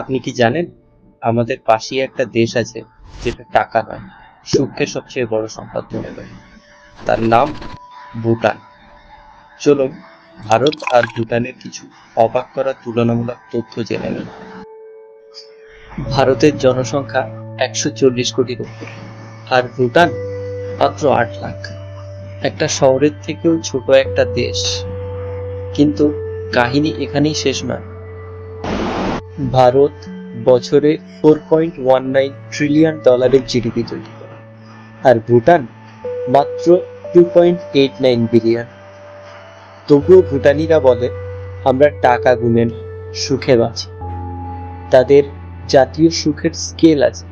আপনি কি জানেন, আমাদের পাশেই একটা দেশ আছে যেটা টাকা নয় সুখের সবচেয়ে বড় সম্পদ মনে করে। তার নাম ভুটান। চলুন, ভারত আর ভুটানের কিছু অবাক করা তুলনামূলক তথ্য জেনে নিন ভারতের জনসংখ্যা একশো চল্লিশ কোটির উপরে, আর ভুটান মাত্র আট লাখ। একটা শহরের থেকেও ছোট একটা দেশ। কিন্তু কাহিনী এখানেই শেষ নয়। ভারত বছরে four point one nine trillion ডলারের জিডিপি তৈরি করে, আর ভুটান মাত্র two point eight nine billion তবুও ভুটানিরা বলে, আমরা টাকা গুনে সুখে বাঁচি। তাদের জাতীয় সুখের স্কেল আছে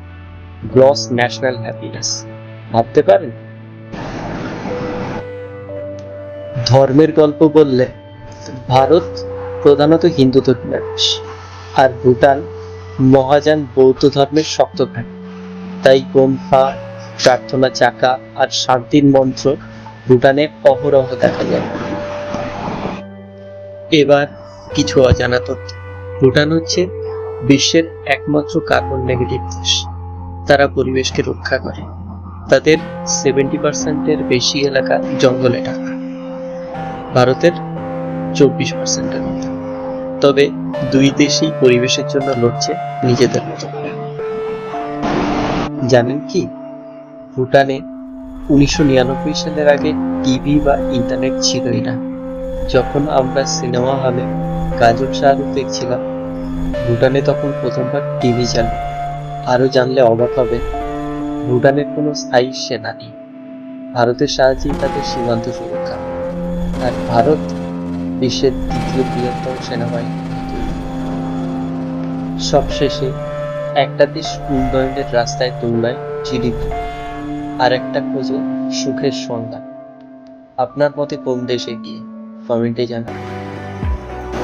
গ্রস ন্যাশনাল হ্যাপিনেস ভাবতে পারেন? ধর্মের গল্প বললে, ভারত প্রধানত হিন্দু ধর্মের দেশ। আর ভুটান মহাযান বৌদ্ধ ধর্মের শক্ত ভাই তাই গোম্পা প্রার্থনা চাকা আর শান্তির মন্ত্র ভুটানে অহরহ দেখা যায়। এবার কিছু অজানা তথ্য। ভুটান হচ্ছে বিশ্বের একমাত্র কার্বন নেগেটিভ দেশ। তারা পরিবেশকে রক্ষা করে। তাদের সেভেন্টি পার্সেন্টের বেশি এলাকা জঙ্গলে ঢাকা। ভারতের চব্বিশ পার্সেন্টের মতো তবে দুই দেশই পরিবেশের জন্য লড়ছে নিজেদের মতো। জানেন কি? ভুটানে উনিশশো নিরানব্বই সালের আগে টিভি বা ইন্টারনেট ছিলই না। যখন আমরা সিনেমা হলে কাজল শাহরুখ দেখছিলাম, ভুটানে তখন প্রথমবার টিভি চালু। আরও জানলে অবাক হবে ভুটানের কোনো স্থায়ী সেনা নেই। ভারতের সাহায্যেই তাদের সীমান্ত সুরক্ষা। আর ভারত বিশ্বের তৃতীয় বৃহত্তম সেনাবাহিনী। সবশেষে একটা দেশ উন্নয়নের রাস্তায় দৌড়ায় জিডিপি, আর একটা খোঁজে সুখের সন্ধান। আপনার মতে কোন দেশে গিয়ে কমেন্টে জানান।